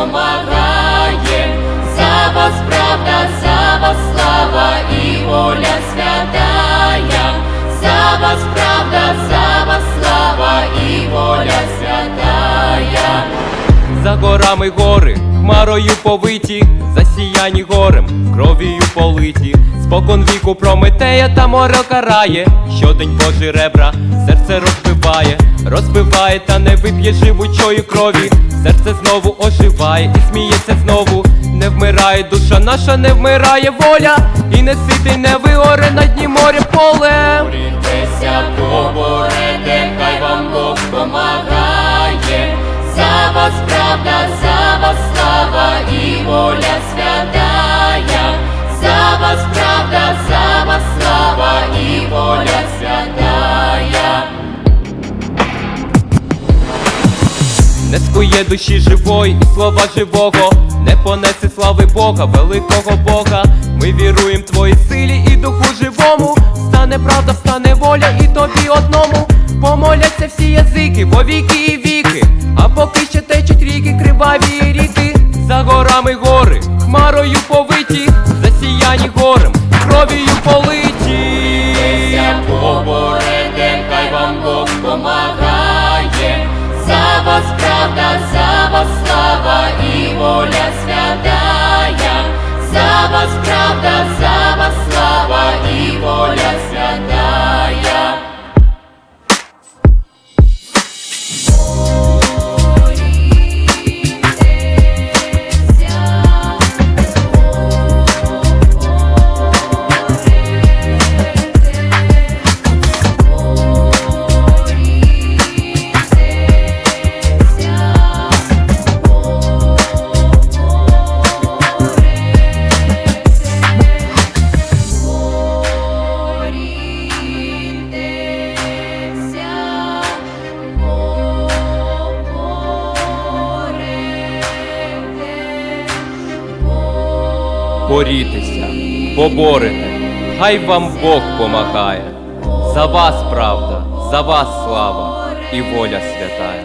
помагає, за вас правда, за вас слава і воля святая, за вас правда, за вас слава і воля святая. За горами гори, хмарою повиті, засіяні горем, кров'ю политі спокон віку Прометея та море карає, щодень Божі ребра, серце розбиває, розбиває, та не вип'є живучої крові, серце знову оживає і сміється знову, не вмирає душа наша, не вмирає воля, і не ситий, не вигоре на дні моря поле. Не скує душі живої і слова живого, не понесе слави Бога, великого Бога. Ми віруємо твоїй силі і духу живому. Стане правда, стане воля і тобі одному. Помоляться всі язики, во віки і віки. А поки ще течуть ріки, криваві ріки. За горами гори, хмарою повиті, засіяні горем, кров'ю политі. За слава і воля Борітеся, поборете, хай вам Бог помагає. За вас правда, за вас слава і воля святая.